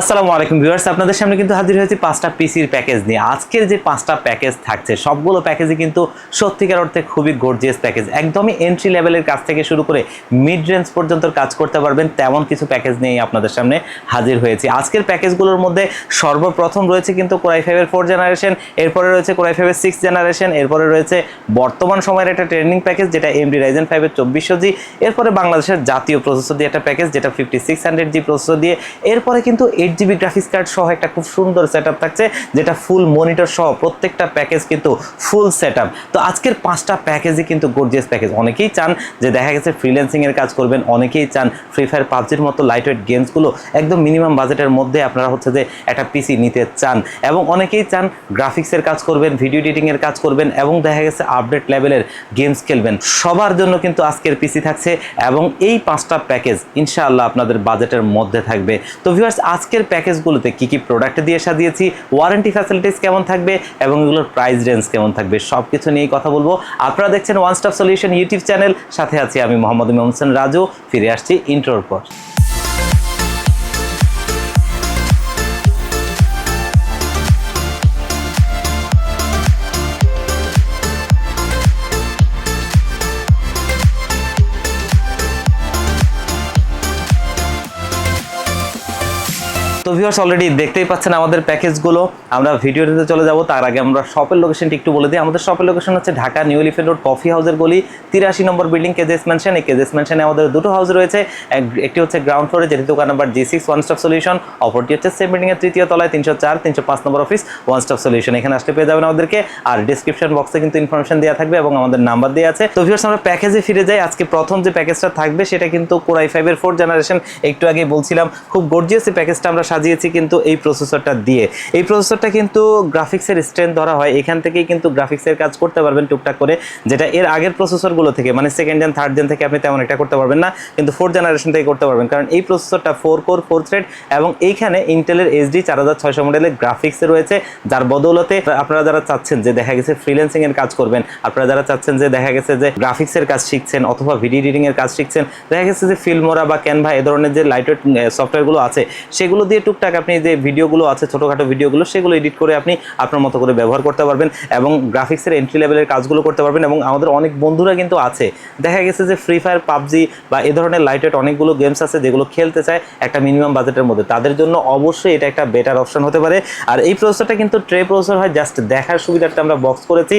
আসসালামু আলাইকুম ভিউয়ার্স, আপনাদের সামনে কিন্তু হাজির হয়েছি পাঁচটা পিসির প্যাকেজ নিয়ে। আজকের যে পাঁচটা প্যাকেজ থাকছে, সবগুলো প্যাকেজই কিন্তু সত্যিকার অর্থে খুবই গর্জিয়াস প্যাকেজ একদমই এন্ট্রি লেভেলের কাজ থেকে শুরু করে মিড রেঞ্জ পর্যন্ত কাজ করতে পারবেন, তেমন কিছু প্যাকেজ নিয়েই আপনাদের সামনে হাজির হয়েছি। আজকের প্যাকেজগুলোর মধ্যে সর্বপ্রথম রয়েছে কিন্তু কোরাই ফাইভের ফোর জেনারেশন এরপরে রয়েছে কোরাই ফাইভের সিক্স জেনারেশন এরপরে রয়েছে বর্তমান সময়ের একটা ট্রেন্ডিং প্যাকেজ যেটা এমডি রাইজেন ফাইভের চব্বিশশো জি এরপরে বাংলাদেশের জাতীয় প্রসেসর দিয়ে একটা প্যাকেজ যেটা fifty six hundred G processor দিয়ে, এরপরে কিন্তু এইট জিবি গ্রাফিক্স কার্ড সহ একটা খুব সুন্দর সেট থাকছে, যেটা ফুল মনিটর সহ প্রত্যেকটা প্যাকেজ কিন্তু ফুল সেট তো আজকের পাঁচটা প্যাকেজই কিন্তু গর্জিয়াস প্যাকেজ অনেকেই চান যে দেখা গেছে ফ্রিল্যান্সিং এর কাজ করবেন, অনেকেই চান ফ্রি ফায়ার পাবজির মতো লাইট ওয়েট গেমসগুলো একদম মিনিমাম বাজেটের মধ্যে আপনারা হচ্ছে যে একটা পিসি নিতে চান। এবং অনেকেই চান গ্রাফিক্সের কাজ করবেন ভিডিও এডিটিং এর কাজ করবেন, এবং দেখা গেছে আপডেট লেভেলের গেমস খেলবেন। সবার জন্য কিন্তু আজকের পিসি থাকছে, এবং এই পাঁচটা প্যাকেজ ইনশাআল্লাহ আপনাদের বাজেটের মধ্যে থাকবে। তো ভিউয়ার্স আজকের প্যাকেজগুলোতে কি কি প্রোডাক্ট দিয়ে সাজিয়েছি ওয়ারেন্টি ফ্যাসিলিটিস কেমন থাকবে এবং এগুলোর প্রাইস রেঞ্জ কেমন থাকবে সব কিছু নিয়েই কথা বলব। আপনারা দেখছেন one stop solution YouTube channel সাথে আছি আমি মোহাম্মদ ইমাম রাজু, ফিরে আসছি ইন্ট্রোর পর। তো ভিউয়ার্স অলরেডি দেখতেই পাচ্ছেন আমাদের প্যাকেজগুলো আমরা ভিডিওটিতে চলে যাব, তার আগে আমরা শপের লোকেশনটি একটু বলে দিই। আমাদের শপের লোকেশন হচ্ছে Dhaka New Elephant Road coffee হাউসের গলি, তিরাশি নম্বর বিল্ডিং কেজেস ম্যানশন এই কেজেস ম্যানশনে আমাদের দুটো হাউস রয়েছে। এক- একটি হচ্ছে গ্রাউন্ড ফ্লোরে যেটি দোকান number G six one stop solution অপরটি হচ্ছে সেম বিল্ডিং এর তৃতীয় তলায়, তিনশো চার, তিনশো পাঁচ নম্বর অফিস ওয়ান স্টপ সলিউশন এখানে আসলে পেয়ে যাবেন আমাদেরকে। আর ডিসক্রিপশন বক্সে কিন্তু ইনফরমেশন দেওয়া থাকবে এবং আমাদের নাম্বার দেওয়া আছে। তো ভিউয়ার্স আমরা প্যাকেজে ফিরে যাই। আজকে প্রথম যে প্যাকেজটা থাকবে, সেটা কিন্তু কোরাই ফাইভের ফোর জেনারেশন একটু আগে বলছিলাম, খুব গর্জিয়াস এই প্যাকেজটা আমরা সাজিয়েছি কিন্তু এই প্রসেসরটা দিয়ে। এই প্রসেসরটা কিন্তু গ্রাফিক্সের স্ট্রেন্থ ধরা হয়। এখান থেকেই কিন্তু গ্রাফিক্সের কাজ করতে পারবেন টুকটাক করে, যেটা এর আগের প্রসেসরগুলো থেকে মানে সেকেন্ড জেন থার্ড জেন থেকে আপনি তেমন একটা করতে পারবেন না, কিন্তু ফোর্থ জেনারেশন থেকে করতে পারবেন। কারণ এই প্রসেসরটা ফোর কোর ফোর থ্রেড এবং এইখানে ইন্টেলের এইচডি চার হাজার ছয়শো মডেলের গ্রাফিক্স রয়েছে, যার বদৌলতে আপনারা যারা চাচ্ছেন যে দেখা গেছে ফ্রিল্যান্সিং এর কাজ করবেন, আপনারা যারা চাচ্ছেন যে দেখা গেছে যে গ্রাফিক্সের কাজ শিখছেন অথবা ভিডিও এডিটিং এর কাজ শিখছেন, দেখা গেছে যে ফিল্মোরা বা ক্যানভা এ ধরনের যে লাইটওয়েট সফটওয়্যারগুলো আছে, সেগুলো দিয়ে টুকটাক আপনি যে ভিডিওগুলো আছে, ছোটোখাটো ভিডিওগুলো সেগুলো এডিট করে আপনি আপনার মতো করে ব্যবহার করতে পারবেন এবং গ্রাফিক্সের এন্ট্রি লেভেলের কাজগুলো করতে পারবেন এবং আমাদের অনেক বন্ধুরা কিন্তু আছে। দেখা গেছে যে ফ্রি ফায়ার পাবজি বা এ ধরনের লাইটওয়েট অনেকগুলো গেমস আছে যেগুলো খেলতে চায় একটা মিনিমাম বাজেটের মধ্যে। তাদের জন্য অবশ্যই এটা একটা বেটার অপশন হতে পারে। আর এই প্রসেসরটা কিন্তু ট্রে প্রসেসর হয় জাস্ট দেখার সুবিধার্থে আমরা বক্স করেছি।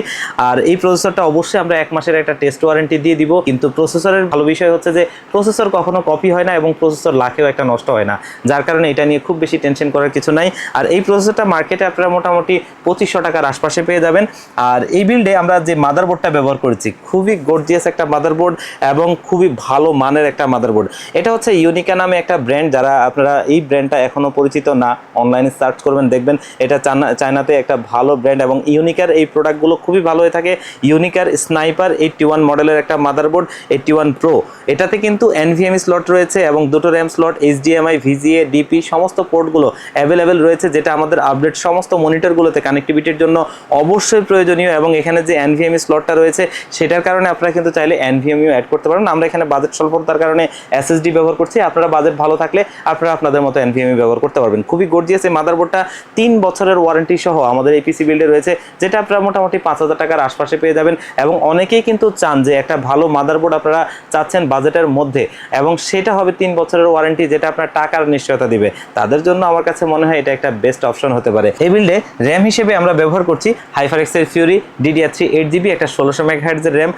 আর এই প্রসেসরটা অবশ্যই আমরা এক মাসের একটা টেস্ট ওয়ারেন্টি দিয়ে দিব। কিন্তু প্রসেসরের ভালো বিষয় হচ্ছে যে প্রসেসর কখনো কপি হয় না এবং প্রসেসর লাখেও একটা নষ্ট হয় না। যার কারণে এটা নিয়ে খুব বেশি টেনশন করার কিছু নাই। আর এই প্রসেসরটা মার্কেটে আপনারা মোটামুটি পঁচিশশো টাকার আশপাশে পেয়ে যাবেন। আর এই বিল্ডে আমরা যে মাদারবোর্ডটা ব্যবহার করেছি, খুবই গর্জিয়াস একটা মাদারবোর্ড এবং খুবই ভালো মানের একটা মাদারবোর্ড এটা হচ্ছে ইউনিকা নামে একটা ব্র্যান্ড যারা আপনারা এই ব্র্যান্ডটা এখনও পরিচিত না অনলাইনে সার্চ করবেন, দেখবেন এটা চায়না চায়নাতে একটা ভালো ব্র্যান্ড এবং ইউনিকার এই প্রোডাক্টগুলো খুবই ভালো হয়ে থাকে। ইউনিকার স্নাইপার এইটটি ওয়ান মডেলের একটা মাদারবোর্ড এইটটি ওয়ান প্রো এটাতে কিন্তু এনভিএমই স্লট রয়েছে এবং দুটো RAM slot HDMI VGA DP সমস্ত পোর্টগুলো অ্যাভেলেবেল রয়েছে, যেটা আমাদের আপডেট সমস্ত মনিটরগুলোতে কানেক্টিভিটির জন্য অবশ্যই প্রয়োজনীয় এবং এখানে যে এনভিএমই স্লটটা রয়েছে, সেটার কারণে আপনারা কিন্তু চাইলে এনভিএমইও অ্যাড করতে পারেন। আমরা এখানে বাজেট স্বল্পতার কারণে এসএসডি ব্যবহার করছি। আপনারা বাজেট ভালো থাকলে আপনারা আপনাদের মতো এনভিএমই ব্যবহার করতে পারবেন। খুবই গর্জিয়াস এই মাদারবোর্ডটা তিন বছরের ওয়ারেন্টি সহ আমাদের এই পিসি বিল্ডে রয়েছে, যেটা আপনারা মোটামুটি পাঁচ হাজার টাকার আশপাশে পেয়ে যাবেন এবং অনেকেই কিন্তু চান যে একটা ভালো মাদারবোর্ড আপনারা চাচ্ছেন বাজেটের মধ্যে এবং সেটা হবে তিন বছরের ওয়ারেন্টি যেটা আপনার টাকার নিশ্চয়তা দিবে। তাদের জন্য আমার কাছে মনে হয় এটা একটা বেস্ট অপশন হতে পারে। এই বিল্ডে র্যাম হিসেবে আমরা ব্যবহার করছি হাইফারেক্সের Fury DDR three eight GB একটা ষোলোশো মেগাহার্টজের র্যাম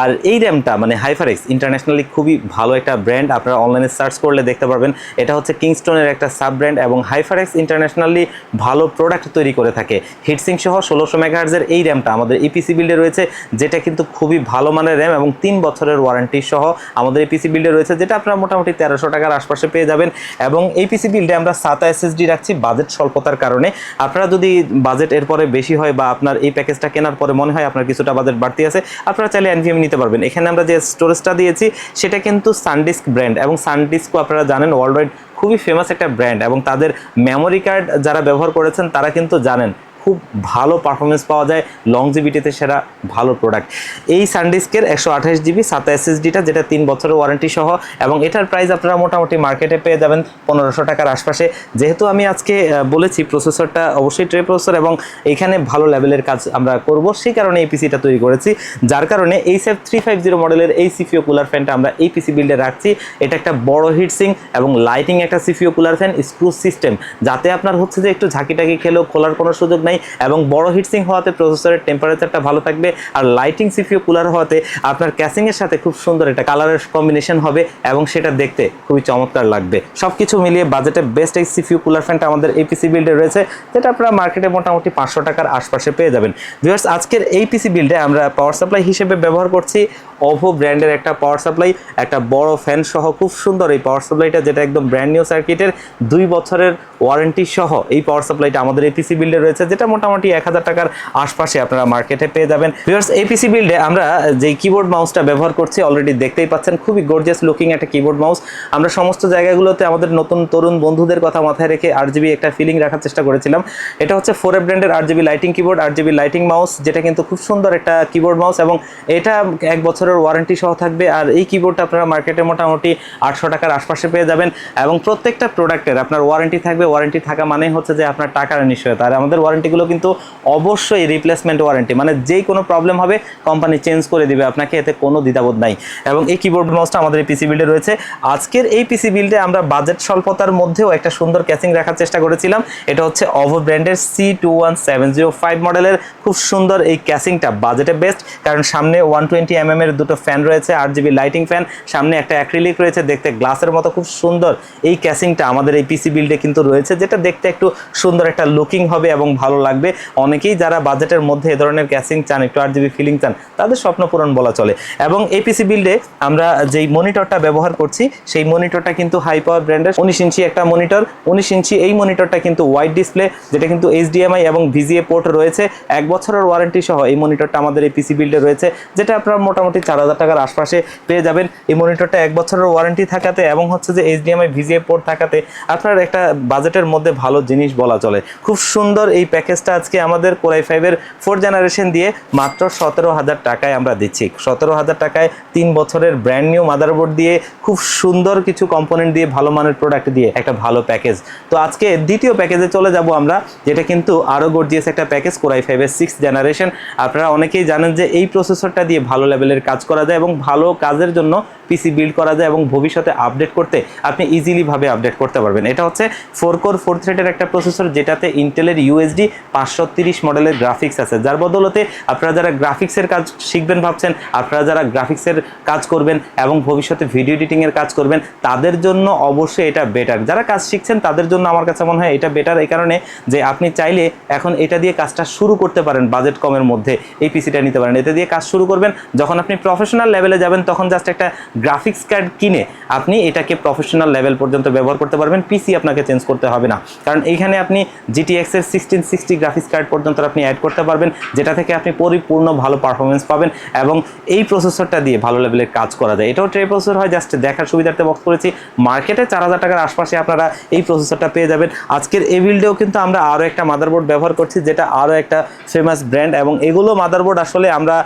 আর এই র্যামটা মানে হাইফারেক্স ইন্টারন্যাশনালি খুবই ভালো একটা ব্র্যান্ড আপনারা অনলাইনে সার্চ করলে দেখতে পারবেন। এটা হচ্ছে কিংস্টোনের একটা সাব ব্র্যান্ড এবং হাইফারেক্স ইন্টারন্যাশনালি ভালো প্রোডাক্ট তৈরি করে থাকে। হিটসিং সহ ষোলোশো মেগাহার্জের এই র্যামটা আমাদের ইপিসি বিল্ডে রয়েছে, যেটা কিন্তু খুবই ভালো মানের র্যাম এবং তিন বছরের ওয়ারেন্টি সহ আমাদের এই পিসি বিল্ডে রয়েছে, যেটা আপনারা মোটামুটি তেরোশো টাকার আশপাশে পেয়ে যাবেন। এবং এই পিসি বিল্ডে আমরা সাতা এসএসডি রাখছি বাজেট স্বল্পতার কারণে। আপনারা যদি বাজেট এরপরে বেশি হয় বা আপনার এই প্যাকেজটা কেনার পরে মনে হয় আপনার কিছুটা বাজেট বাড়তি আছে, আপনারা চাইলে এনভিএম নিতে পারবেন। এখানে আমরা যে স্টোরেজটা দিয়েছি, সেটা কিন্তু সানডিস্ক ব্র্যান্ড এবং সানডিস্কও আপনারা জানেন ওয়ার্ল্ড খুবই ফেমাস একটা ব্র্যান্ড এবং তাদের মেমোরি কার্ড যারা ব্যবহার করেছেন, তারা কিন্তু জানেন। খুব ভালো পারফরমেন্স পাওয়া যায় লং লংজিভিটিতে সেরা ভালো প্রোডাক্ট এই সানডিস্কের একশো আঠাশ জিবি সাতা এসএসডিটা যেটা তিন বছরের ওয়ারেন্টি সহ, এবং এটার প্রাইস আপনারা মোটামুটি মার্কেটে পেয়ে যাবেন পনেরোশো টাকার আশপাশে। যেহেতু আমি আজকে বলেছি প্রসেসরটা অবশ্যই ট্রে প্রসেসর এবং এখানে ভালো লেভেলের কাজ আমরা করব, সেই কারণে এই পিসিটা তৈরি করেছি। যার কারণে এই সেফ থ্রি ফাইভ জিরো মডেলের এই সিপিও কুলার ফ্যানটা আমরা এই পিসি বিল্ডে রাখছি। এটা একটা বড় হিটসিং এবং লাইটিং একটা CPU cooler fan screw system যাতে আপনার হচ্ছে যে একটু ঝাঁকিটাকি খেলেও খোলার কোনো সুযোগ নাই। এবং বড় হিটসিং হওয়াতে প্রসেসরের টেম্পারেচারটা ভালো থাকবে আর লাইটিং সিপিও কুলার হওয়াতে আপনার ক্যাসিংয়ের সাথে খুব সুন্দর একটা কালারের কম্বিনেশন হবে এবং সেটা দেখতে খুবই চমৎকার লাগবে। সব কিছু মিলিয়ে বাজেটে বেস্ট এই সিপিউ কুলার ফ্যানটা আমাদের এই পিসি বিল্ডে রয়েছে, যেটা আপনারা মার্কেটে মোটামুটি পাঁচশো টাকার আশপাশে পেয়ে যাবেন। ভিউয়ার্স আজকের এই পিসি বিল্ডে আমরা পাওয়ার সাপ্লাই হিসেবে ব্যবহার করছি ওভো ব্র্যান্ডের একটা পাওয়ার সাপ্লাই একটা বড় ফ্যান সহ খুব সুন্দর এই পাওয়ার সাপ্লাইটা যেটা একদম ব্র্যান্ড নিউ সার্কিটের দুই বছরের ওয়ারেন্টি সহ এই পাওয়ার সাপ্লাইটা আমাদের এই পিসি বিল্ডে রয়েছে, যেটা মোটামুটি এক হাজার টাকার আশপাশে আপনারা মার্কেটে পেয়ে যাবেন। ভিউয়ার্স এই পিসি বিল্ডে আমরা যেই কিবোর্ড মাউসটা ব্যবহার করছি অলরেডি দেখতেই পাচ্ছেন, খুবই গর্জিয়াস লুকিং একটা কিবোর্ড মাউস আমরা সমস্ত জায়গাগুলোতে আমাদের নতুন তরুণ বন্ধুদের কথা মাথায় রেখে আর জিবি একটা ফিলিং রাখার চেষ্টা করেছিলাম। এটা হচ্ছে ফোর ব্র্যান্ডের R GB lighting keyboard R GB lighting mouse যেটা কিন্তু খুব সুন্দর একটা কিবোর্ড মাউস এবং এটা এক বছরের ওয়ারেন্টি সহ থাকবে। আর এই কিবোর্ডটা আপনারা মার্কেটে মোটামুটি আটশো টাকার আশপাশে পেয়ে যাবেন। এবং প্রত্যেকটা প্রোডাক্টের আপনার ওয়ারেন্টি থাকবে। ওয়ারেন্টি থাকা মানেই হচ্ছে যে আপনার টাকার নিশ্চয়তা। আর আমাদের ওয়ারেন্টিগুলো কিন্তু অবশ্যই রিপ্লেসমেন্ট ওয়ারেন্টি মানে যেই কোনো প্রবলেম হবে কোম্পানি চেঞ্জ করে দিবে। আপনাকে এতে কোনো দ্বিধাবোধ নাই। এবং এই কিবোর্ড মাউসটা আমাদের এই পিসি বিল্ডে রয়েছে। আজকের এই পিসি বিল্ডে আমরা বাজেট স্বল্পতার মধ্যেও একটা সুন্দর ক্যাচিং রাখার চেষ্টা করেছিলাম। এটা হচ্ছে অভো ব্র্যান্ডের C two one seven zero five মডেলের খুব সুন্দর এই ক্যাচিংটা বাজেটে বেস্ট কারণ সামনে ওয়ান টোয়েন্টি এম এর দুটো ফ্যান রয়েছে, আট জিবি লাইটিং ফ্যান সামনে একটা অ্যাক্রিলিক রয়েছে, দেখতে গ্লাসের মতো, খুব সুন্দর। এই ক্যাচিংটা আমাদের এই পিসি বিল্ডে কিন্তু রয়েছে, যেটা দেখতে একটু সুন্দর একটা লুকিং হবে এবং ভালো লাগবে। অনেকেই যারা বাজেটের মধ্যে এ ধরনের ক্যাসিং চান, একটু আট জিবি ফিলিং চান, তাদের স্বপ্ন পূরণ বলা চলে। এবং এই পিসি বিল্ডে আমরা যেই মনিটরটা ব্যবহার করছি, সেই মনিটরটা কিন্তু হাই পাওয়ার ব্র্যান্ডের উনিশ ইঞ্চি একটা মনিটর উনিশ ইঞ্চি এই মনিটরটা কিন্তু ওয়াইড ডিসপ্লে যেটা কিন্তু এইচডিএমআই এবং ভিজিএ পোর্ট রয়েছে। এক বছরের ওয়ারেন্টি সহ এই মনিটরটা আমাদের এই পিসি বিল্ডে রয়েছে, যেটা আপনারা মোটামুটি চার হাজার টাকার আশপাশে পেয়ে যাবেন। এই মনিটরটা এক বছরের ওয়ারেন্টি থাকাতে এবং হচ্ছে যে এইচডিএমআই ভিজিএ পোর্ট থাকাতে আপনার একটা বাজেটের মধ্যে ভালো জিনিস বলা চলে। খুব সুন্দর এই প্যাকেজটা আজকে আমাদের কোরাই ফাইভের ফোর জেনারেশন দিয়ে মাত্র সতেরো হাজার টাকায় আমরা দিচ্ছি। সতেরো হাজার টাকায় তিন বছরের ব্র্যান্ড নিউ মাদারবোর্ড দিয়ে খুব সুন্দর কিছু কম্পোনেন্ট দিয়ে ভালো মানের প্রোডাক্ট দিয়ে একটা ভালো প্যাকেজ তো আজকে দ্বিতীয় প্যাকেজে চলে যাব আমরা, যেটা কিন্তু আরও গর্জিয়াস একটা প্যাকেজ কোরাই ফাইভের সিক্স জেনারেশন আপনারা অনেকেই জানেন যে এই প্রসেসরটা দিয়ে ভালো লেভেলের কাজ করা যায় এবং ভালো কাজের জন্য পিসি বিল্ড করা যায় এবং ভবিষ্যতে আপডেট করতে আপনি ইজিলি ভাবে আপডেট করতে পারবেন। এটা হচ্ছে ফোর কোর ফোর থ্রেডের একটা প্রসেসর যেটাতে ইন্টেলের ইউএসডি পাঁচশো তিরিশ মডেলের গ্রাফিক্স আছে। যার বদলতে আপনারা যারা গ্রাফিক্সের কাজ শিখবেন ভাবছেন, আপনারা যারা গ্রাফিক্সের কাজ করবেন এবং ভবিষ্যতে ভিডিও এডিটিংয়ের কাজ করবেন, তাদের জন্য অবশ্যই এটা বেটার যারা কাজ শিখছেন, তাদের জন্য আমার কাছে মনে হয় এটা বেটার এই কারণে যে আপনি চাইলে এখন এটা দিয়ে কাজটা শুরু করতে পারেন বাজেট কমের মধ্যে এই পিসিটা নিতে পারেন। এতে দিয়ে কাজ শুরু করবেন, যখন আপনি প্রফেশনাল লেভেলে যাবেন, তখন জাস্ট একটা গ্রাফিক্স কার্ড কিনে আপনি এটাকে প্রফেশনাল লেভেল পর্যন্ত ব্যবহার করতে পারবেন পিসি আপনাকে চেঞ্জ করতে হবে না। কারণ এইখানে আপনি জিটিএক্স এর সিক্সটিন সিক্সটি গ্রাফিক্স কার্ড পর্যন্ত আপনি অ্যাড করতে পারবেন, যেটা থেকে আপনি পরিপূর্ণ ভালো পারফরমেন্স পাবেন এবং এই প্রসেসরটা দিয়ে ভালো লেভেলের কাজ করা যায়। এটাও ট্রে প্রসেসর হয় জাস্ট দেখার সুবিধার্থে বক্স করেছি। মার্কেটে চার হাজার টাকার আশপাশে আপনারা এই প্রসেসরটা পেয়ে যাবেন। আজকের এই বিল্ডেও কিন্তু আমরা আরও একটা মাদারবোর্ড ব্যবহার করছি, যেটা আরও একটা ফেমাস ব্র্যান্ড এবং এগুলো মাদারবোর্ড আসলে আমরা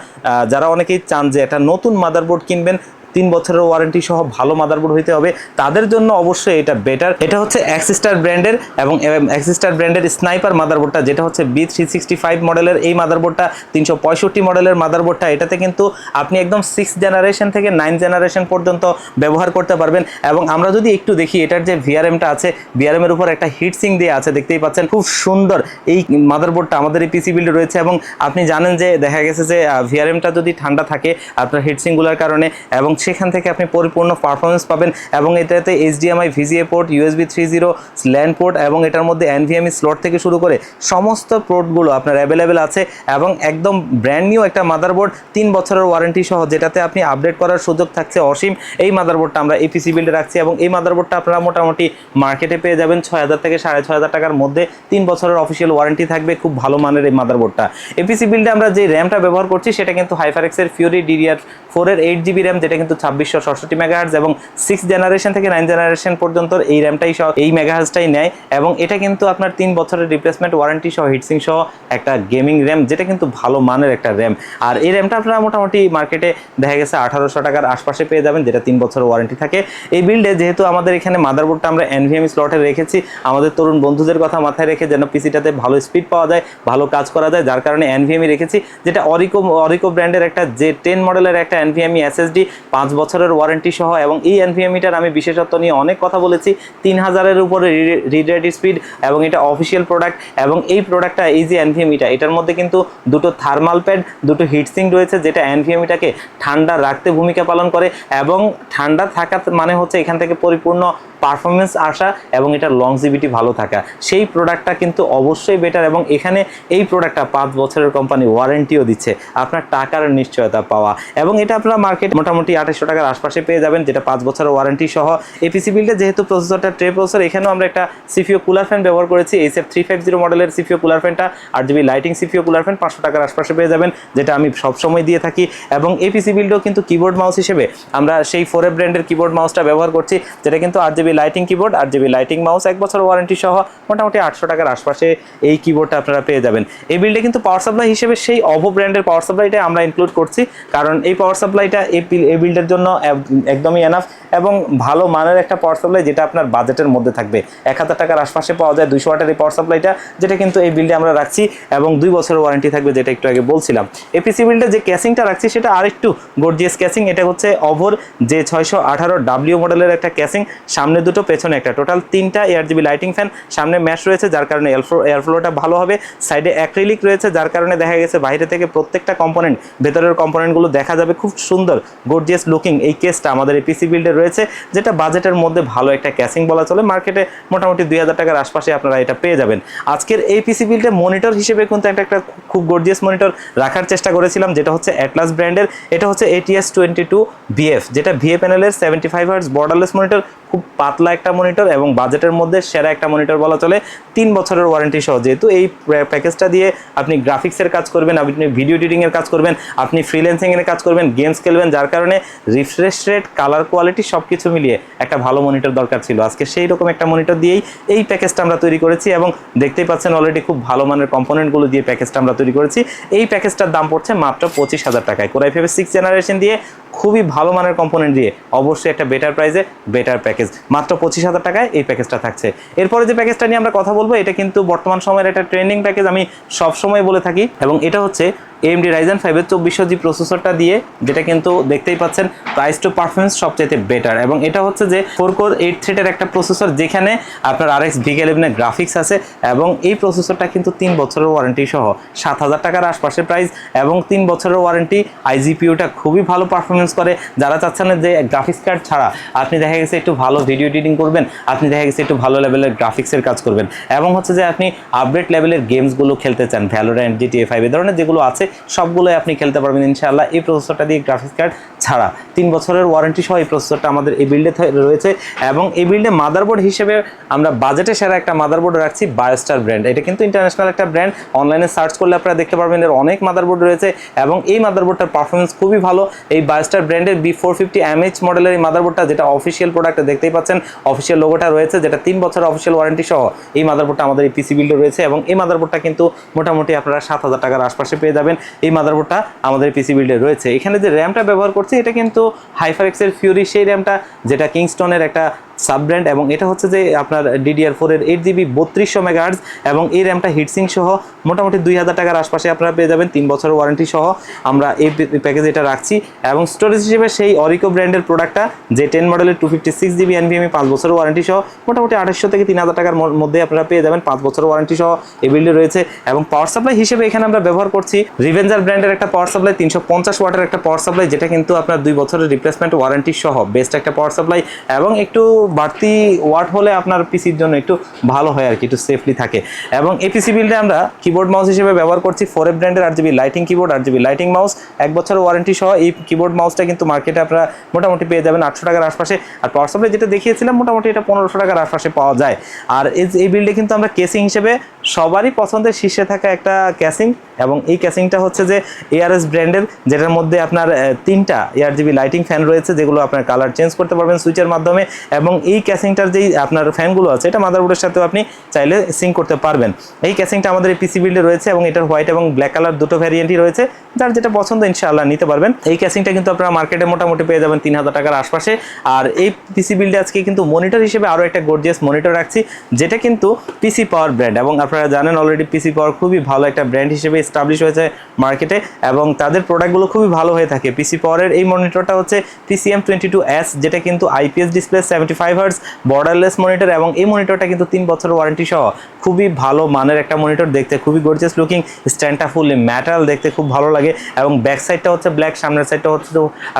যারা অনেকেই চান যে একটা নতুন মাদারবোর্ড কিনবেন। তিন বছরের ওয়ারেন্টি সহ ভালো মাদারবোর্ড হইতে হবে। তাদের জন্য অবশ্যই এটা বেটার এটা হচ্ছে অ্যাক্সিস্টার ব্র্যান্ডের এবং অ্যাক্সিস্টার ব্র্যান্ডের স্নাইপার মাদারবোর্ডটা যেটা হচ্ছে বি থ্রি সিক্সটি ফাইভ মডেলের এই মাদারবোর্ডটা তিনশো পঁয়ষট্টি মডেলের মাদারবোর্ডটা এটাতে কিন্তু আপনি একদম সিক্স জেনারেশন থেকে নাইন জেনারেশন পর্যন্ত ব্যবহার করতে পারবেন। এবং আমরা যদি একটু দেখি, এটার যে ভিআরএমটা আছে ভিআরএমের উপর একটা হিট সিং দিয়ে আছে, দেখতেই পাচ্ছেন। খুব সুন্দর এই মাদারবোর্ডটা আমাদের এই পিসি বিল্ডে রয়েছে এবং আপনি জানেন যে দেখা গেছে যে ভিআরএমটা যদি ঠান্ডা থাকে আপনার হিটসিংগুলোর কারণে এবং সেখান থেকে আপনি পরিপূর্ণ পারফরমেন্স পাবেন এবং এটাতে HDMI VGA port USB three zero LAN port এবং এটার মধ্যে এনভিএমই স্লট থেকে শুরু করে সমস্ত পোর্টগুলো আপনার অ্যাভেলেবেল আছে এবং একদম ব্র্যান্ড নিউ একটা মাদারবোর্ড তিন বছরের ওয়ারেন্টি সহ যেটাতে আপনি আপডেট করার সুযোগ থাকছে অসীম। এই মাদারবোর্ডটা আমরা এপিসি বিল্ডে রাখছি এবং এই মাদারবোর্ডটা আপনারা মোটামুটি মার্কেটে পেয়ে যাবেন ছয় হাজার থেকে সাড়ে ছয় হাজার টাকার মধ্যে। তিন বছরের অফিসিয়াল ওয়ারেন্টি থাকবে, খুব ভালো মানের এই মাদারবোর্ডটা এপিসি বিল্ডে আমরা যে র্যামটা ব্যবহার করছি, সেটা কিন্তু হাইফারেক্সের ফিউরি ডিডিআর ফোরের এইট জিবি র্যাম যেটা কিন্তু কিন্তু ছাব্বিশশো ষষ্ঠটি মেগাহার্জ এবং সিক্স জেনারেশন থেকে নাইন জেনারেশন পর্যন্ত এই র্যামটাই সহ এই মেগাহার্জটাই নেয় এবং এটা কিন্তু আপনার তিন বছরের রিপ্লেসমেন্ট ওয়ারেন্টি সহ হিটসিং সহ একটা গেমিং র্যাম যেটা কিন্তু ভালো মানের একটা র্যাম আর এই র্যামটা আপনারা মোটামুটি মার্কেটে দেখা গেছে আঠারোশো টাকার আশপাশে পেয়ে যাবেন, যেটা তিন বছরের ওয়ারেন্টি থাকে। এই বিল্ডে যেহেতু আমাদের এখানে মাদারবোর্ডটা আমরা এনভিএম স্লটে রেখেছি, আমাদের তরুণ বন্ধুদের কথা মাথায় রেখে যেন পিসিটাতে ভালো স্পিড পাওয়া যায়, ভালো কাজ করা যায়, যার কারণে এনভিএমই রেখেছি, যেটা অরিকো অরিকো ব্র্যান্ডের একটা যে টেন মডেলের একটা এনভিএমই এস এসএসডি পাঁচ বছরের ওয়ারেন্টি সহ এবং এই এনভিএমিটার আমি বিশেষত্ব নিয়ে অনেক কথা বলেছি। তিন হাজারের উপরে রিডেড স্পিড এবং এটা অফিসিয়াল প্রোডাক্ট এবং এই প্রোডাক্টটা এই যে এনভিএমিটা এটার মধ্যে কিন্তু দুটো থার্মাল প্যাড দুটো হিটসিং রয়েছে যেটা এনভিএমিটাকে ঠান্ডা রাখতে ভূমিকা পালন করে এবং ঠান্ডা থাকা মানে হচ্ছে এখান থেকে পরিপূর্ণ পারফরমেন্স আসা এবং এটা লংজিভিটি ভালো থাকা। সেই প্রোডাক্টটা কিন্তু অবশ্যই বেটার এবং এখানে এই প্রোডাক্টটা পাঁচ বছরের কোম্পানি ওয়ারেন্টিও দিচ্ছে। আপনার টাকার নিশ্চয়তা পাওয়া। এবং এটা আপনারা মার্কেট মোটামুটি আঠাশশো টাকার আশপাশে পেয়ে যাবেন, যেটা পাঁচ বছরের ওয়ারেন্টি সহ। এপিসি বিল্ডে যেহেতু প্রসেসরটা ট্রে প্রসেসর এখানেও আমরা একটা সিপিও কুলার ফ্যান ব্যবহার করেছি। H F three five zero মডেলের সিপিও কুলার ফ্যানটা R GB lighting CPU cooler fan পাঁচশো টাকার আশপাশে পেয়ে যাবেন, যেটা আমি সবসময় দিয়ে থাকি। এবং এপিসি বিল্ডেও কিন্তু কিবোর্ড মাউস হিসেবে আমরা সেই ফোরে ব্র্যান্ডের কিবোর্ড মাউসটা ব্যবহার করছি, যেটা কিন্তু R GB lighting keyboard R GB lighting mouse এক বছর ওয়ারেন্টি সহ মোটামুটি আটশো টাকার আশপাশে এই কিবোর্ডটা আপনারা পেয়ে যাবেন। এই বিল্ডে কিন্তু পাওয়ার সাপ্লাই হিসেবে সেই অভো ব্র্যান্ডের পাওয়ার সাপ্লাইটা আমরা ইনক্লুড করছি। কারণ এই পাওয়ার সাপ্লাইটা এই বিলটার জন্য এক- একদমই এনাফ এবং ভালো মানের একটা পাওয়ার সাপ্লাই যেটা আপনার বাজেটের মধ্যে থাকবে। এক হাজার টাকার আশপাশে পাওয়া যায় দুইশো ওয়াটের এই পাওয়ার সাপ্লাইটা যেটা কিন্তু এই বিল্ডে আমরা রাখছি এবং দুই বছরের ওয়ারেন্টি থাকবে যেটা একটু আগে বলছিলাম। এপিসি বিল্ডে যে ক্যাসিংটা রাখছি সেটা আরেকটু গর্জিয়াস ক্যাসিং এটা হচ্ছে অভর যে ছয়শো আঠারো ডাব্লিউ মডেলের একটা ক্যাসিং সামনে দুটো, পেছনে একটা। টোটাল তিনটা এয়ার জিবি লাইটিং ফ্যান সামনে ম্যাশ রয়েছে, যার কারণে এয়ার ফ্লোটা ভালো হবে। সাইডে অ্যাক্রিলিক রয়েছে, যার কারণে দেখা গেছে বাইরে থেকে প্রত্যেকটা কম্পোনেন্ট ভেতরের কম্পোনেন্টগুলো দেখা যাবে খুব সুন্দর গর্জিয়াস লুকিং এই কেসটা আমাদের এই পিসি বিল্ডে রয়েছে, যেটা বাজেটের মধ্যে ভালো একটা ক্যাসিং বলা চলে। মার্কেটে মোটামুটি দুই হাজার টাকার আশপাশে আপনারা এটা পেয়ে যাবেন। আজকের এই পিসি বিল্ডে মনিটর হিসেবে কিন্তু একটা একটা খুব গর্জিয়াস মনিটর রাখার চেষ্টা করেছিলাম, যেটা হচ্ছে অ্যাটলাস ব্র্যান্ডের এটা হচ্ছে এটিএস টোয়েন্টি টু ভিএফ যেটা ভিএ প্যানেলের seventy five hertz borderless monitor খুব পাতলা একটা মনিটর এবং বাজেটের মধ্যে সেরা একটা মনিটর বলা চলে। তিন বছরের ওয়ারেন্টি সহ, যেহেতু এই প্যাকেজটা দিয়ে আপনি গ্রাফিক্সের কাজ করবেন, আপনি ভিডিও এডিটিংয়ের কাজ করবেন, আপনি ফ্রিল্যান্সিংয়ের কাজ করবেন গেমস খেলবেন, যার কারণে রিফ্রেশ রেট কালার কোয়ালিটি সব কিছু মিলিয়ে একটা ভালো মনিটর দরকার ছিল। আজকে সেই রকম একটা মনিটর দিয়েই এই প্যাকেজটা আমরা তৈরি করেছি এবং দেখতেই পাচ্ছেন অলরেডি খুব ভালো মানের কম্পোনেন্টগুলো দিয়ে প্যাকেজটা আমরা তৈরি করেছি। এই প্যাকেজটার দাম পড়ছে মাত্র পঁচিশ হাজার টাকায়। কোরাই ফেভে সিক্স জেনারেশন দিয়ে খুবই ভালো মানের কম্পোনেন্ট দিয়ে অবশ্যই একটা বেটার প্রাইসে বেটার প্যাকেজ মাত্র পঁচিশ হাজার টাকায় এই প্যাকেজটা থাকছে। এরপরে যে প্যাকেজটা নিয়ে আমরা কথা বলব, এটা কিন্তু বর্তমান সময়ের একটা ট্রেন্ডিং প্যাকেজ আমি সবসময় বলে থাকি এবং এটা হচ্ছে এমডি রাইজেন ফাইভের চব্বিশশো জি প্রসেসরটা দিয়ে, যেটা কিন্তু দেখতেই পাচ্ছেন প্রাইস টু পারফরমেন্স সবচাইতে বেটার এবং এটা হচ্ছে যে ফোর কোর এইট থ্রিটের একটা প্রসেসর যেখানে আপনার আর এক্স ভিক ইলেভেনের গ্রাফিক্স আছে, এবং এই প্রসেসরটা কিন্তু তিন বছরের ওয়ারেন্টি সহ, সাত হাজার টাকার আশপাশে প্রাইস এবং তিন বছরের ওয়ারেন্টি আইজিপিউটা খুবই ভালো পারফরমেন্স করে। যারা চাচ্ছেন যে গ্রাফিক্স কার্ড ছাড়া, আপনি দেখা গেছে একটু ভালো ভিডিও এডিটিং করবেন, আপনি দেখা গেছে একটু ভালো লেভেলের গ্রাফিক্সের কাজ করবেন। এবং হচ্ছে যে আপনি আপডেট লেভেলের গেমসগুলো খেলতে চান ভ্যালোরেন্ট জিটিএ ফাইভ এ ধরনের যেগুলো আছে সবগুলোই আপনি খেলতে পারবেন ইনশাআল্লাহ। এই প্রসেসরটা দিয়ে গ্রাফিক্স কার্ড ছাড়া তিন বছরের ওয়ারেন্টি সহ এই প্রসেসরটা আমাদের এই বিল্ডে রয়েছে এবং এই বিল্ডে মাদারবোর্ড হিসেবে আমরা বাজেটে সেরা একটা মাদারবোর্ড রাখছি বায়োস্টার ব্র্যান্ড এটা কিন্তু ইন্টারন্যাশনাল একটা ব্র্যান্ড অনলাইনে সার্চ করলে আপনারা দেখতে পারবেন এর অনেক মাদারবোর্ড রয়েছে এবং এই মাদারবোর্ডটার পারফরমেন্স খুবই ভালো। এই বায়োস্টার ব্র্যান্ডের বি ফোর ফিফটি এমএইচ মডেলের এই মাদারবোর্ডটা যেটা অফিসিয়াল প্রোডাক্ট দেখতেই পাচ্ছেন অফিসিয়াল লোগোটা রয়েছে, যেটা তিন বছর অফিসিয়াল ওয়ারেন্টি সহ এই মাদারবোর্ডটা আমাদের এই পিসি বিল্ডে রয়েছে এবং এই মাদারবোর্ডটা কিন্তু মোটামুটি আপনারা সাত হাজার টাকার আশপাশে পেয়ে যাবেন। এই মাদারবোর্ডটা আমাদের পিসি বিল্ডে রয়েছে। এখানে যে র্যামটা ব্যবহার করছে, এটা কিন্তু হাইফার এক্সের ফিউরি সেই র্যামটা যেটা কিংস্টনের একটা সাব ব্র্যান্ড এবং এটা হচ্ছে যে আপনার ডিডিআর ফোরের এইট জিবি বত্রিশশো মেগাহার্জ এবং এই র্যামটা হিটসিং সহ মোটামুটি দুই হাজার টাকার আশপাশে আপনারা পেয়ে যাবেন। তিন বছরের ওয়ারেন্টি সহ আমরা এই প্যাকেজ এটা রাখছি এবং স্টোরেজ হিসেবে সেই অরিকো ব্র্যান্ডের প্রোডাক্টটা যে টেন মডেলের two fifty six GB NVMe পাঁচ বছরের ওয়ারেন্টি সহ মোটামুটি আঠাশশো থেকে তিন হাজার টাকার মধ্যে আপনারা পেয়ে যাবেন পাঁচ বছরের ওয়ারেন্টি সহ এই বিল্ডে রয়েছে এবং পাওয়ার সাপ্লাই হিসেবে এখানে আমরা ব্যবহার করছি রিভেঞ্জার ব্র্যান্ডের একটা পাওয়ার সাপ্লাই তিনশো পঞ্চাশ ওয়াটের একটা পাওয়ার সাপ্লাই যেটা কিন্তু আপনার দুই বছরের রিপ্লেসমেন্ট ওয়ারেন্টি সহ বেস্ট একটা পাওয়ার সাপ্লাই এবং একটু বাড়তি ওয়াট হলে আপনার পিসির জন্য একটু ভালো হয় আর কি, একটু সেফলি থাকে। এবং এই পিসি বিল্ডে আমরা কিবোর্ড মাউস হিসেবে ব্যবহার করছি ফোর এফ ব্র্যান্ডের R GB lighting keyboard R GB lighting mouse এক বছরের ওয়ারেন্টি সহ এই কিবোর্ড মাউসটা কিন্তু মার্কেটে আপনারা মোটামুটি পেয়ে যাবেন আটশো টাকার আশপাশে। আর সাপ্লাই যেটা দেখিয়েছিলাম, মোটামুটি এটা পনেরোশো টাকার আশপাশে পাওয়া যায়। আর এই বিল্ডে কিন্তু আমরা কেসিং হিসেবে সবারই পছন্দের শীর্ষে থাকা একটা ক্যাসিং এবং এই ক্যাসিংটা হচ্ছে যে এআরএস ব্র্যান্ডের যেটার মধ্যে আপনার তিনটা এয়ার জিবি লাইটিং ফ্যান রয়েছে, যেগুলো আপনার কালার চেঞ্জ করতে পারবেন সুইচের মাধ্যমে এবং এই ক্যাসিংটার যেই আপনার ফ্যানগুলো আছে, এটা মাদারবোর্ডের সাথেও আপনি চাইলে সিং করতে পারবেন। এই ক্যাসিংটা আমাদের এই পিসি বিল্ডে রয়েছে এবং এটার হোয়াইট এবং ব্ল্যাক কালার দুটো ভ্যারিয়েন্টই রয়েছে, যার যেটা পছন্দ ইনশাআল্লাহ নিতে পারবেন। এই ক্যাসিংটা কিন্তু আপনারা মার্কেটে মোটামুটি পেয়ে যাবেন তিন হাজার টাকার আশপাশে। আর এই পিসি বিল্ডে আজকে কিন্তু মনিটর হিসেবে আরও একটা গর্জিয়াস মনিটর রাখছি, যেটা কিন্তু পিসি পাওয়ার ব্র্যান্ড এবং আপনারা জানেন অলরেডি পিসি পাওয়ার খুবই ভালো একটা ব্র্যান্ড হিসেবে স্টাবলিশ হয়েছে মার্কেটে এবং তাদের প্রোডাক্টগুলো খুবই ভালো হয়ে থাকে। পিসি পাওয়ারের এই মনিটরটা হচ্ছে পিসিএম টোয়েন্টি টু এস যেটা কিন্তু IPS display seventy five hertz borderless monitor এবং এই মনিটরটা কিন্তু তিন বছরের ওয়ারেন্টি সহ খুবই ভালো মানের একটা মনিটর দেখতে খুবই গর্জিয়াস লুকিং স্ট্যান্ডটা ফুললি ম্যাটাল দেখতে খুব ভালো লাগে এবং ব্যাক সাইডটা হচ্ছে ব্ল্যাক সামনের সাইডটা হচ্ছে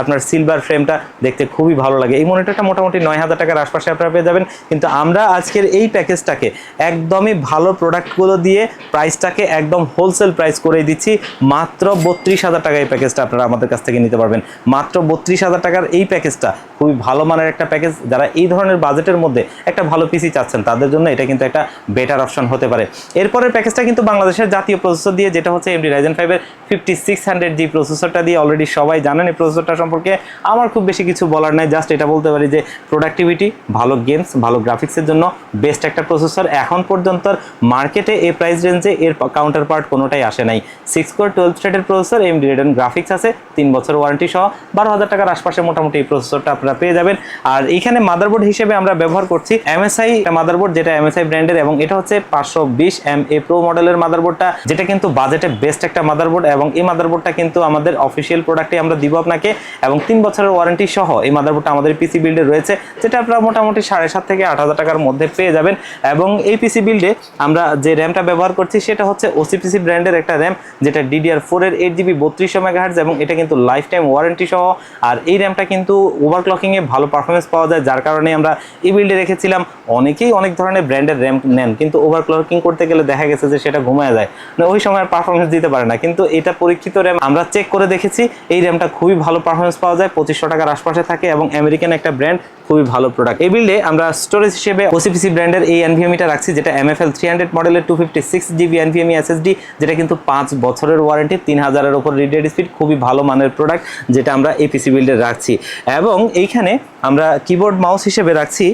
আপনার সিলভার ফ্রেমটা দেখতে খুবই ভালো লাগে। এই মনিটরটা মোটামুটি নয় হাজার টাকার আশপাশে আপনারা পেয়ে যাবেন। কিন্তু আমরা আজকের এই প্যাকেজটাকে একদমই ভালো প্রোডাক্টগুলো দিয়ে প্রাইসটাকে একদম হোলসেল প্রাইস করে দিচ্ছি। মাত্র বত্রিশ হাজার টাকা এই প্যাকেজটা আপনারা আমাদের কাছ থেকে নিতে পারবেন। মাত্র বত্রিশ হাজার টাকার এই প্যাকেজটা খুবই ভালো মানের একটা প্যাকেজ যারা এই ধরনের বাজেটের মধ্যে একটা ভালো পিসি চাচ্ছেন, তাদের জন্য এটা কিন্তু একটা বেটার অপশন হতে পারে। এরপরের প্যাকেজটা কিন্তু বাংলাদেশের জাতীয় প্রসেসর দিয়ে, যেটা হচ্ছে এমডি রাইজেন ফাইভের ফিফটি সিক্স হান্ড্রেড জি প্রসেসরটা দিয়ে অলরেডি সবাই জানেন এই প্রসেসরটা সম্পর্কে। আমার খুব বেশি কিছু বলার নাই জাস্ট এটা বলতে পারি যে প্রোডাক্টিভিটি ভালো গেমস ভালো গ্রাফিক্সের জন্য বেস্ট একটা প্রসেসর এখন পর্যন্ত মার্কেটে এই প্রাইস রেঞ্জে এর কাউন্টার পার্ট কোনোটাই আসে নাই। সিক্স কোর টুয়েলভ স্টেটের প্রসেসর এমডি রেডেন গ্রাফিক্স আছে, তিন বছর ওয়ারেন্টি সহ, বারো হাজার টাকার আশপাশে মোটামুটি এই প্রসেসরটা আপনারা পেয়ে যাবেন। আর এইখানে মাদারবোর্ড হিসেবে আমরা ব্যবহার করছি এমএসআই মাদারবোর্ড যেটা এমএসআই ব্র্যান্ডের এবং এটা হচ্ছে পাঁচশো বিশ এম এ প্রো মডেলের মাদারবোর্ডটা যেটা কিন্তু বাজেটে বেস্ট একটা মাদারবোর্ড এবং এই মাদারবোর্ডটা কিন্তু আমাদের অফিসিয়াল প্রোডাক্টে আমরা দিব আপনাকে, এবং তিন বছরের ওয়ারেন্টি সহ এই মাদারবোর্ডটা আমাদের পিসি বিল্ডে রয়েছে, যেটা আপনারা মোটামুটি সাড়ে সাত থেকে আট হাজার টাকার মধ্যে পেয়ে যাবেন, এবং এই পিসি বিল্ডে আমরা যে র্যামটা ব্যবহার করছি, সেটা হচ্ছে ওসিপিসি ব্র্যান্ডের একটা র্যাম যেটা ডিডিআর ফোর এর এইট জিবি বত্রিশশো মেগাহার্জ এবং এটা কিন্তু লাইফ টাইম ওয়ারেন্টি সহ, আর এই র্যামটা কিন্তু ওভারক্লকিংয়ে ভালো পারফরমেন্স পাওয়া যায়, যার কারণে আমরা এই বিল্ডে রেখেছিলাম। অনেকেই অনেক ধরনের ব্র্যান্ডের র্যাম নেন, কিন্তু ওভারক্লকিং করতে গেলে দেখা গেছে যে সেটা ঘুমায় যায়। মানে ওই সময় পারফরমেন্স দিতে পারে না, কিন্তু এটা পরীক্ষিত র্যাম আমরা চেক করে দেখেছি। এই র্যামটা খুবই ভালো পারফরমেন্স পাওয়া যায়, পঁচিশশো টাকার আশপাশে থাকে এবং আমেরিকান একটা ব্র্যান্ড খুবই ভালো প্রোডাক্ট এই বিল্ডে আমরা স্টোরেজ হিসেবে ওসিপিসি ব্র্যান্ডের এই এনভিএমিটা রাখছি, যেটা M F L three hundred মডেলের two fifty six GB NVMe SSD যেটা কিন্তু পাঁচ বছরের ওয়ারেন্টি তিন হাজারের ওপর রিডেড স্পিড খুবই ভালো মানের প্রোডাক্ট যেটা আমরা এই পিসি বিল্ডে রাখছি। এবং এইখানে আমরা কিবোর্ড মাউস হিসেবে রাখছি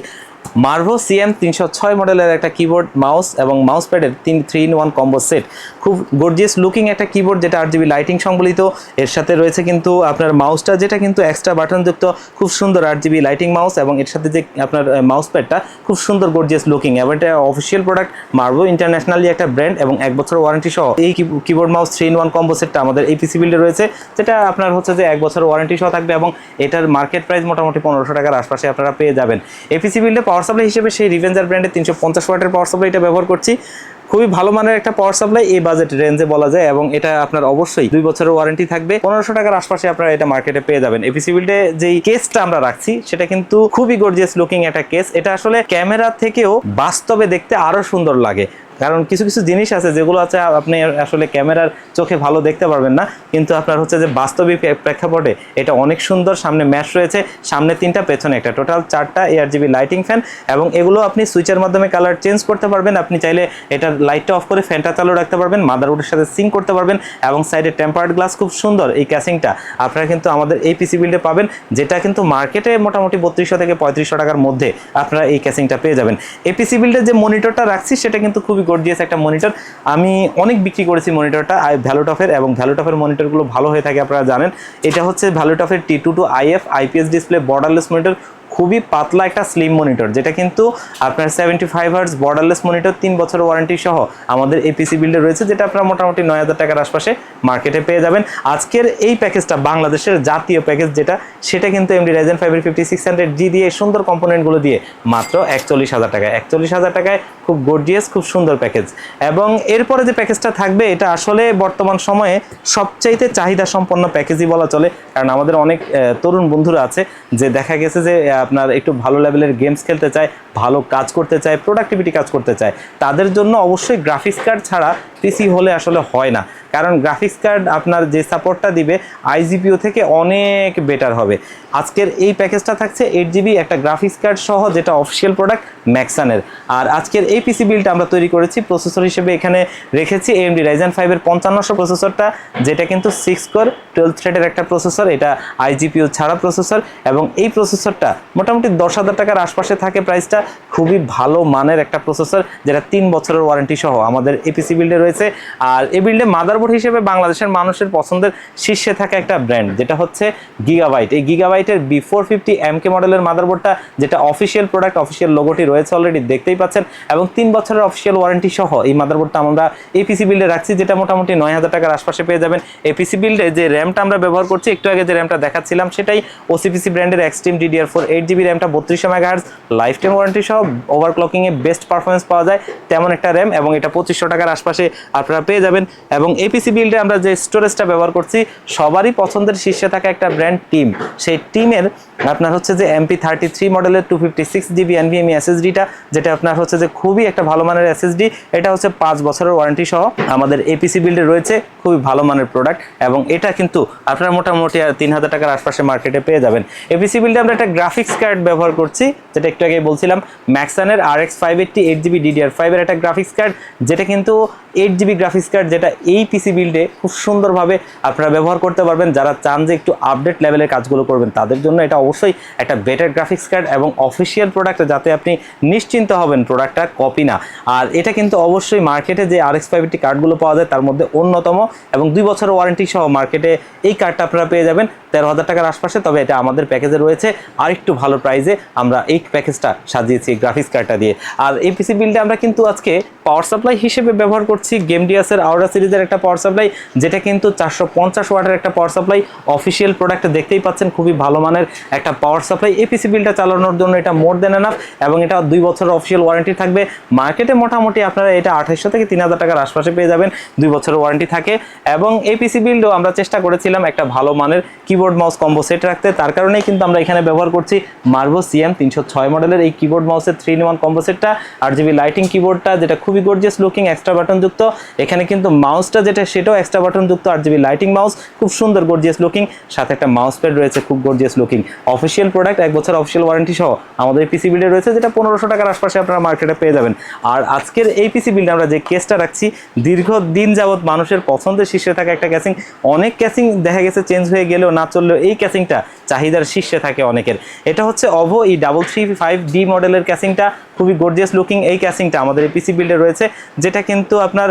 মার্ভো সিএম তিনশো ছয় মডেলের একটা কিবোর্ড মাউস এবং মাউস প্যাডের তিন three in one combo set খুব গর্জিয়াস লুকিং একটা কিবোর্ড যেটা আট জিবি লাইটিং সংবলিত। এর সাথে রয়েছে কিন্তু আপনার মাউসটা যেটা কিন্তু এক্সট্রা বাটনযুক্ত খুব সুন্দর আট জিবি লাইটিং মাউস এবং এর সাথে যে আপনার মাউস প্যাডটা খুব সুন্দর গর্জিয়াস লুকিং এবং এটা অফিসিয়াল প্রোডাক্ট মার্ভো ইন্টারন্যাশনালি একটা ব্র্যান্ড এবং এক বছর ওয়ারেন্টি সহ। এই keyboard mouse three in one combo সেটটা আমাদের এই পিসি বিল্ডে রয়েছে, যেটা আপনার হচ্ছে যে এক বছর ওয়ারেন্টি সহ থাকবে এবং এটার মার্কেট প্রাইস মোটামুটি পনেরোশো টাকার আশপাশে আপনারা পেয়ে যাবেন। এই পিসি বিল্ডে পাওয়ার সাপ্লাই হিসেবে সেই রিভেঞ্জার ব্র্যান্ডের তিনশো পঞ্চাশ ওয়াটের পাওয়ার সাপ্লাই এটা ব্যবহার করছি। খুবই ভালো মানের একটা পাওয়ার সাপ্লাই এই বাজেট রেঞ্জে বলা যায় এবং এটা আপনার অবশ্যই দুই বছরের ওয়ারেন্টি থাকবে। পনেরোশো টাকার আশপাশে আপনারা এটা মার্কেটে পেয়ে যাবেন। এপিসি বিল্ডে যেই কেসটা আমরা রাখছি, সেটা কিন্তু খুবই গর্জিয়াস লুকিং একটা কেস এটা আসলে ক্যামেরা থেকেও বাস্তবে দেখতে আরও সুন্দর লাগে। কারণ কিছু কিছু জিনিস আছে যেগুলো আছে আপনি আসলে ক্যামেরার চোখে ভালো দেখতে পারবেন না, কিন্তু আপনার হচ্ছে যে বাস্তবিক প্রেক্ষাপটে এটা অনেক সুন্দর সামনে ম্যাশ রয়েছে, সামনে তিনটা, পেছনে একটা। টোটাল চারটা এয়ার জিবি লাইটিং ফ্যান এবং এগুলো আপনি সুইচের মাধ্যমে কালার চেঞ্জ করতে পারবেন। আপনি চাইলে এটার লাইটটা অফ করে ফ্যানটা চালু রাখতে পারবেন মাদারবোর্ডের সাথে সিঙ্ক করতে পারবেন এবং সাইডে টেম্পার্ড গ্লাস খুব সুন্দর এই ক্যাসিংটা আপনারা কিন্তু আমাদের এই পিসি বিল্ডে পাবেন, যেটা কিন্তু মার্কেটে মোটামুটি বত্রিশশো থেকে পঁয়ত্রিশশো টাকার মধ্যে আপনারা এই ক্যাসিংটা পেয়ে যাবেন। এই পিসি বিল্ডের যে মনিটরটা রাখছি, সেটা কিন্তু খুবই গর্জিয়াস একটা মনিটর আমি অনেক বিক্রি করেছি মনিটরটা আই ভ্যালোটফের এবং ভ্যালোটফের মনিটরগুলো ভালো হয়ে থাকে, আপনারা জানেন। এটা হচ্ছে ভ্যালুটফের T two two IF IPS display borderless monitor খুবই পাতলা একটা স্লিম মনিটর যেটা কিন্তু আপনার seventy five hertz borderless monitor তিন বছর ওয়ারেন্টি সহ আমাদের এই পিসি বিল্ডে রয়েছে, যেটা আপনারা মোটামুটি নয় হাজার টাকার আশপাশে মার্কেটে পেয়ে যাবেন। আজকের এই প্যাকেজটা বাংলাদেশের জাতীয় প্যাকেজ যেটা সেটা কিন্তু এমডি রাইজেন ফাইভের ফিফটি সিক্স হান্ড্রেড জি দিয়ে, সুন্দর কম্পোনেন্টগুলো দিয়ে, মাত্র একচল্লিশ হাজার টাকায়। একচল্লিশ হাজার টাকায় খুব গর্জিয়াস খুব সুন্দর প্যাকেজ এবং এরপরে যে প্যাকেজটা থাকবে, এটা আসলে বর্তমান সময়ে সবচাইতে চাহিদা সম্পন্ন প্যাকেজই বলা চলে, কারণ আমাদের অনেক তরুণ বন্ধুরা আছে, যে দেখা গেছে যে আপনার একটু ভালো লেভেলের গেমস খেলতে চায়, ভালো কাজ করতে চায় প্রোডাক্টিভিটি কাজ করতে চায়, তাদের জন্য অবশ্যই গ্রাফিক্স কার্ড ছাড়া পিসি হলে আসলে হয় না। কারণ গ্রাফিক্স কার্ড আপনার যে সাপোর্টটা দিবে আইজিপিও থেকে অনেক বেটার হবে। আজকের এই প্যাকেজটা থাকছে এইট জিবি একটা গ্রাফিক্স কার্ড সহ, যেটা অফিসিয়াল প্রোডাক্ট ম্যাক্সানের আর আজকের এই পিসি বিলটা আমরা তৈরি করেছি প্রসেসর হিসেবে এখানে রেখেছি এমডি রাইজেন ফাইভের পঞ্চান্নশো প্রসেসরটা যেটা কিন্তু সিক্স কোর টুয়েলভ থ্রেডের একটা প্রসেসর এটা আইজিপিও ছাড়া প্রসেসর এবং এই প্রসেসরটা মোটামুটি দশ হাজার টাকার আশপাশে থাকে প্রাইসটা খুবই ভালো মানের একটা প্রসেসর যেটা তিন বছরের ওয়ারেন্টি সহ আমাদের এপিসি বিল্ডে রয়েছে। আর এই বিল্ডে মাদারবোর্ড হিসেবে বাংলাদেশের মানুষের পছন্দের শীর্ষে থাকা একটা ব্র্যান্ড যেটা হচ্ছে গিগাবাইট এই গিগাবাইটের বি ফোর ফিফটি এমকে মডেলের মাদারবোর্ডটা যেটা অফিসিয়াল প্রোডাক্ট অফিসিয়াল লোগোটি রয়েছে অলরেডি দেখতেই পাচ্ছেন। এবং তিন বছরের অফিসিয়াল ওয়ারেন্টি সহ এই মাদারবোর্ডটা আমরা এপিসি বিল্ডে রাখছি, যেটা মোটামুটি নয় হাজার টাকার আশপাশে পেয়ে যাবেন। এপিসি বিল্ডে যে র্যামটা আমরা ব্যবহার করছি, একটু আগে যে র্যামটা দেখাচ্ছিলাম, সেটাই ওসিপিসি ব্র্যান্ডের extreme DDR four eight GB র্যামটা বত্রিশশো মেগাহার্স লাইফ টাইম ওয়ারেন্টি সহ ওভারক্লকিংয়ে বেস্ট পারফরমেন্স পাওয়া যায়, তেমন একটা র্যাম এবং এটা পঁচিশশো টাকার আশপাশে আপনারা পেয়ে যাবেন। এবং এপিসি বিল্ডে আমরা যে স্টোরেজটা ব্যবহার করছি, সবারই পছন্দের শীর্ষে থাকা একটা ব্র্যান্ড টিম সেই টিমের আপনার হচ্ছে যে এমপি থার্টি থ্রি মডেলের two fifty six GB NVMe এসএসডিটা যেটা আপনার হচ্ছে যে খুবই একটা ভালো মানের এসএসডি এটা হচ্ছে পাঁচ বছরের ওয়ারেন্টি সহ আমাদের এপিসি বিল্ডে রয়েছে, খুবই ভালো মানের প্রোডাক্ট এবং এটা কিন্তু আপনার মোটামুটি তিন হাজার টাকার আশপাশে মার্কেটে পেয়ে যাবেন। এপিসি বিল্ডে আমরা একটা গ্রাফিক্স কার্ড ব্যবহার করছি, যেটা একটু আগে বলছিলাম ম্যাক্সানের R X five eighty eight GB DDR ফাইভের একটা গ্রাফিক্স কার্ড যেটা কিন্তু এইট জিবি গ্রাফিক্স কার্ড যেটা এই পিসি বিল্ডে খুব সুন্দরভাবে আপনারা ব্যবহার করতে পারবেন। যারা চান যে একটু আপডেট লেভেলের কাজগুলো করবেন, তাদের জন্য এটা অবশ্যই একটা বেটার গ্রাফিক্স কার্ড এবং অফিসিয়াল প্রোডাক্ট যাতে আপনি নিশ্চিন্ত হবেন প্রোডাক্টটা কপি না। আর এটা কিন্তু অবশ্যই মার্কেটে যে আর এক্স ফাইভটি কার্ডগুলো পাওয়া যায়, তার মধ্যে অন্যতম এবং দুই বছরের ওয়ারেন্টি সহ মার্কেটে এই কার্ডটা আপনারা পেয়ে যাবেন। তেরো হাজার টাকার আশপাশে, তবে এটা আমাদের প্যাকেজে রয়েছে। আরেকটু ভালো প্রাইসে আমরা এই প্যাকেজটা সাজিয়েছি গ্রাফিক্স কার্ডটা দিয়ে। আর এই পিসি বিলটা আমরা কিন্তু আজকে পাওয়ার সাপ্লাই হিসেবে ব্যবহার করছি। গেম ডিয়াসের আওরা সিরিজের একটা পাওয়ার সাপ্লাই যেটা কিন্তু চারশো পঞ্চাশ ওয়াটের একটা পাওয়ার সাপ্লাই অফিসিয়াল প্রোডাক্ট দেখতেই পাচ্ছেন খুবই ভালো মানের একটা পাওয়ার সাপ্লাই এই পিসি বিলটা চালানোর জন্য এটা মোর দেন এনাফ এবং এটা দুই বছরের অফিসিয়াল ওয়ারেন্টি থাকবে। মার্কেটে মোটামুটি আপনারা এটা আঠাইশশো থেকে তিন হাজার টাকার আশপাশে পেয়ে যাবেন, দুই বছরের ওয়ারেন্টি থাকে। এবং এই পিসি বিল্ডও আমরা চেষ্টা করেছিলাম একটা ভালো মানের কিবোর্ড মাউস কম্বো সেট রাখতে। তার কারণেই কিন্তু আমরা এখানে ব্যবহার করছি মার্ভো সিএম তিনশো ছয় মডেলের এই কিবোর্ড মাউসের থ্রি ইন ওয়ান কম্বো সেটটা আর জিবি লাইটিং কিবোর্ডটা যেটা খুবই গর্জিয়াস লুকিং এক্সট্রা বাটন যুক্ত। এখানে কিন্তু মাউসটা যেটা সেটাও এক্সট্রা বাটন যুক্ত আর জিবি লাইটিং মাউস খুব সুন্দর গর্জিয়াস লুকিং সাথে একটা মাউস প্যাড রয়েছে, খুব গর্জিয়াস লুকিং অফিসিয়াল প্রোডাক্ট এক বছর অফিসিয়াল ওয়ারেন্টি সহ আমাদের পিসি বিল্ডে রয়েছে, যেটা পনেরোশো টাকার আশপাশে আপনারা মার্কেটে পেয়ে যাবেন। আর আজকের এই পিসি বিল্ডে আমরা যে কেসটা রাখছি, দীর্ঘ দিন যাবৎ মানুষের পছন্দের শীর্ষে থাকা একটা ক্যাসিং অনেক ক্যাসিং দেখা গেছে চেঞ্জ হয়ে গেলেও না চললেও এই ক্যাসিংটা চাহিদার শীর্ষে থাকে অনেকের। এটা হচ্ছে অভো E double three five D মডেলের ক্যাসিংটা খুবই গর্জিয়াস লুকিং এই ক্যাসিংটা আমাদের এই পিসি বিল্ডে রয়েছে, যেটা কিন্তু আপনার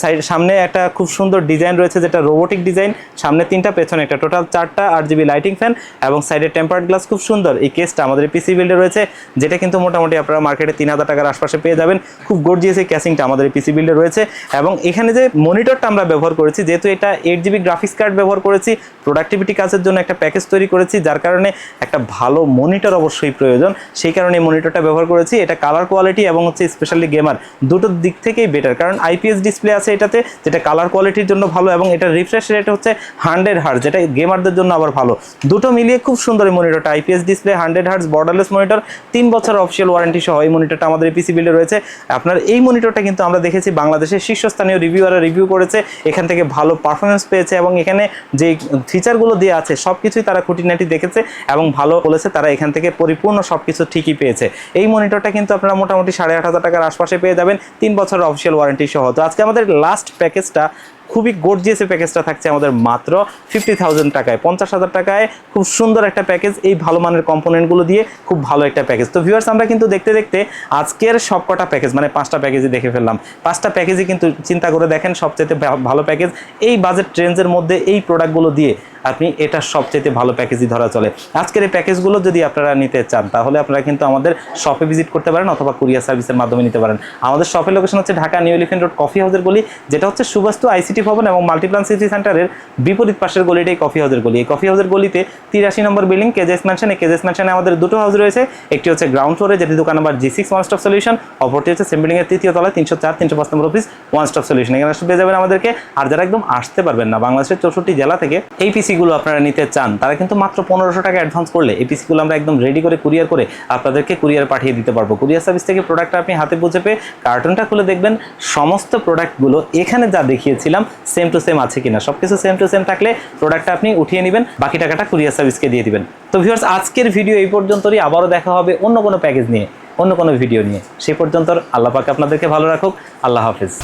সাইড সামনে একটা খুব সুন্দর ডিজাইন রয়েছে, যেটা রোবোটিক ডিজাইন সামনে তিনটা, পেছনে একটা। টোটাল চারটা আট জিবি লাইটিং ফ্যান এবং সাইডে টেম্পার্ড গ্লাস খুব সুন্দর। এই কেসটা আমাদের পিসি বিল্ডে রয়েছে, যেটা কিন্তু মোটামুটি আপনারা মার্কেটে তিন হাজার টাকার আশপাশে পেয়ে যাবেন। খুব গর্জিয়াস এই ক্যাসিংটা আমাদের পিসি বিল্ডে রয়েছে এবং এখানে যে মনিটরটা আমরা ব্যবহার করেছি, যেহেতু এটা এইট জিবি গ্রাফিক্স কার্ড ব্যবহার করেছি প্রোডাক্টিভিটি কাজের জন্য একটা প্যাকেজ তৈরি করেছি, যার কারণে একটা ভালো মনিটর অবশ্যই প্রয়োজন। সেই কারণে এই মনিটরটা ব্যবহার করেছি। এটা কালার কোয়ালিটি এবং হচ্ছে স্পেশালি গেমার দুটোর দিক থেকেই বেটার কারণ আইপিএস ডিসপ্লে আছে এটাতে, যেটা কালার কোয়ালিটির জন্য ভালো এবং এটা রিফ্রেশ রেট হচ্ছে হান্ড্রেড হার্জ যেটা গেমারদের জন্য আবার ভালো। দুটো মিলিয়ে খুব সুন্দর মনিটরটা IPS display hundred hertz borderless monitor তিন বছর অফিসিয়াল ওয়ারেন্টি সহ এই মনিটরটা আমাদের পিসি বিল্ডে রয়েছে। আপনার এই মনিটরটা কিন্তু আমরা দেখেছি বাংলাদেশের শীর্ষস্থানীয় রিভিউয়াররা রিভিউ করেছে, এখান থেকে ভালো পারফরমেন্স পেয়েছে এবং এখানে যে ফিচারগুলো দেওয়া আছে সব কিছুই তারা খুঁটিনাটি দেখেছে এবং ভালো বলেছে, তারা এখান থেকে পরিপূর্ণ সব কিছু ঠিকই পেয়েছে। এই মনিটরটা কিন্তু আপনারা মোটামুটি সাড়ে আট হাজার টাকার আশপাশে পেয়ে যাবেন। তিন বছরের অফিসিয়াল ওয়ারেন্টি সহ। তো আজকে আমাদের লাস্ট প্যাকেজটা খুবই গর্জিয়াস এই প্যাকেজটা থাকছে আমাদের মাত্র ফিফটি থাউজেন্ড টাকায়। পঞ্চাশ হাজার টাকায় খুব সুন্দর একটা প্যাকেজ এই ভালো মানের কম্পোনেন্টগুলো দিয়ে খুব ভালো একটা প্যাকেজ তো ভিউয়ার্স আমরা কিন্তু দেখতে দেখতে আজকের সবকটা প্যাকেজ মানে পাঁচটা প্যাকেজই দেখে ফেললাম। পাঁচটা প্যাকেজই কিন্তু চিন্তা করে দেখেন সবচেয়ে ভালো প্যাকেজ এই বাজেট ট্রেন্ডসের মধ্যে এই প্রোডাক্টগুলো দিয়ে আপনি এটা সবচেয়ে ভালো প্যাকেজই ধরা চলে। আজকের এই প্যাকেজগুলো যদি আপনারা নিতে চান, তাহলে আপনারা কিন্তু আমাদের শপে ভিজিট করতে পারেন অথবা কুরিয়ার সার্ভিসের মাধ্যমে নিতে পারেন। আমাদের শপের লোকেশন হচ্ছে Dhaka new elephant road coffee হাউসের গলি, যেটা হচ্ছে সুবাস্তু আইসিটি ভবন এবং মাল্টিপ্লান সিটি সেন্টারের বিপরীত পাশের গলিটাই কফি হাউসের গলি। এই কফি হাউসের গলিতে তিরাশি নম্বর বিল্ডিং কেজেস ম্যানশন এই কেজেস ম্যানশনে আমাদের দুটো হাউস রয়েছে। একটি হচ্ছে গ্রাউন্ড ফ্লোরে যেটি দোকান number G six one stop solution অপরটি হচ্ছে সেম বিল্ডিং এর তৃতীয় তলায় তিনশো চার, তিনশো পাঁচ নম্বর অফিস ওয়ান স্টপ সলিউশন এখানে পেয়ে যাবেন আমাদেরকে। আর যারা একদম আসতে পারবেন না, বাংলাদেশের চৌষট্টি জেলা থেকে, এই পিসি পিসিগুলো আপনারা নিতে চান, তারা কিন্তু মাত্র পনেরোশো টাকা অ্যাডভান্স করলে এই পিসিগুলো আমরা একদম রেডি করে কুরিয়ার করে আপনাদেরকে কুরিয়ার পাঠিয়ে দিতে পারব। কুরিয়ার সার্ভিস থেকে প্রোডাক্টটা আপনি হাতে বুঝে পেয়ে কার্টুনটা খুলে দেখবেন, সমস্ত প্রোডাক্টগুলো এখানে যা দেখিয়েছিলাম সেম টু সেম আছে কিনা। সব কিছু সেম টু সেম থাকলে প্রোডাক্টটা আপনি উঠিয়ে নেবেন, বাকি টাকাটা কুরিয়ার সার্ভিসকে দিয়ে দিবেন। তো ভিউয়ার্স আজকের ভিডিও এই পর্যন্তই। আবারও দেখা হবে অন্য কোনো প্যাকেজ নিয়ে, অন্য কোনো ভিডিও নিয়ে। সেই পর্যন্ত আল্লাহ পাকে আপনাদেরকে ভালো রাখুক। আল্লাহ হাফিজ।